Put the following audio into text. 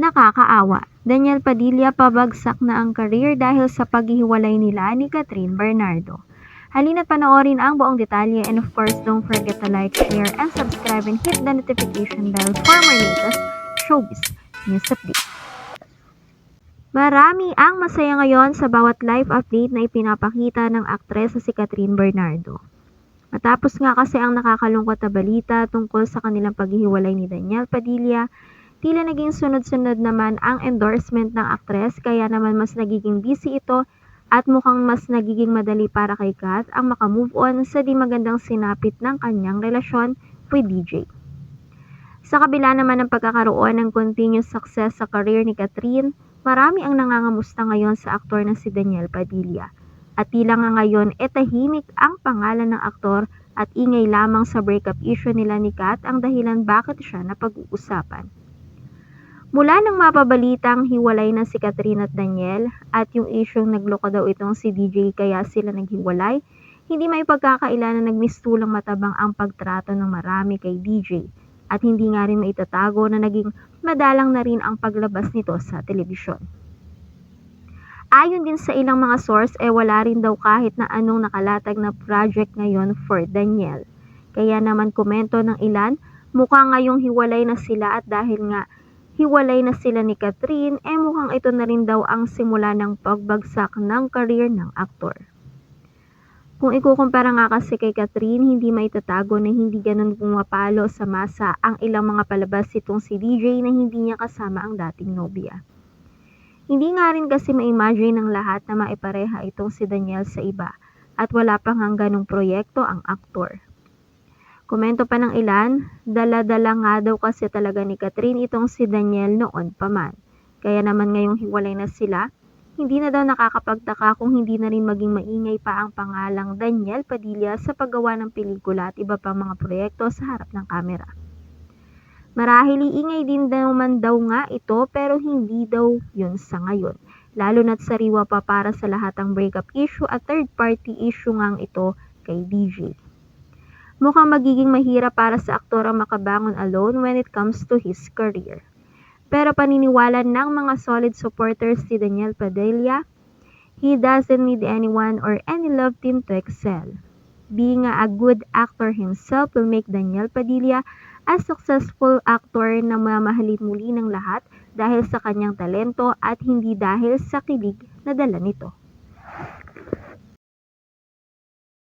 Nakakaawa. Daniel Padilla pabagsak na ang career dahil sa paghihiwalay nila ni Catherine Bernardo. Halina't panoorin ang buong detalye and of course don't forget to like, share, and subscribe and hit the notification bell for more latest showbiz news updates. Marami ang masaya ngayon sa bawat live update na ipinapakita ng aktres na si Catherine Bernardo. Matapos nga kasi ang nakakalungkot na balita tungkol sa kanilang paghihiwalay ni Daniel Padilla, tila naging sunod-sunod naman ang endorsement ng aktres kaya naman mas nagiging busy ito at mukhang mas nagiging madali para kay Kat ang makamove on sa di magandang sinapit ng kanyang relasyon with DJ. Sa kabila naman ng pagkakaroon ng continuous success sa career ni Catherine, marami ang nangangamusta ngayon sa aktor na si Daniel Padilla. At tila nga ngayon e tahimik ang pangalan ng aktor at ingay lamang sa breakup issue nila ni Kat ang dahilan bakit siya napag-uusapan. Mula nang mapabalitang hiwalay na si Catherine at Daniel at yung isyong nagloko daw itong si DJ kaya sila naghiwalay, hindi may pagkakaila na nagmistulang matabang ang pagtrato ng marami kay DJ at hindi nga rin maitatago na naging madalang na rin ang paglabas nito sa telebisyon. Ayon din sa ilang mga source, eh wala rin daw kahit na anong nakalatag na project ngayon for Daniel. Kaya naman komento ng ilan, mukha ngayong hiwalay na sila at dahil nga hiwalay na sila ni Catherine, eh mukhang ito na rin daw ang simula ng pagbagsak ng career ng aktor. Kung ikukumpara nga kasi kay Catherine, hindi maitatago na hindi ganun pumapalo sa masa ang ilang mga palabas itong si DJ na hindi niya kasama ang dating nobya. Hindi nga rin kasi ma-imagine ng lahat na maipareha itong si Daniel sa iba at wala pa nga ganong proyekto ang aktor. Komento pa ng ilan, dala-dala nga daw kasi talaga ni Catherine itong si Daniel noon pa man. Kaya naman ngayong hiwalay na sila, hindi na daw nakakapagtaka kung hindi na rin maging maingay pa ang pangalang Daniel Padilla sa paggawa ng pelikula at iba pang mga proyekto sa harap ng kamera. Marahil iingay din naman daw nga ito pero hindi daw yun sa ngayon. Lalo na't sariwa pa para sa lahat ang breakup issue at third party issue ngang ito kay DJ. Mukhang magiging mahirap para sa aktor ang makabangon alone when it comes to his career. Pero paniniwala ng mga solid supporters si Daniel Padilla, he doesn't need anyone or any love team to excel. Being a good actor himself will make Daniel Padilla a successful actor na mamahalin muli ng lahat dahil sa kanyang talento at hindi dahil sa kilig na dala nito.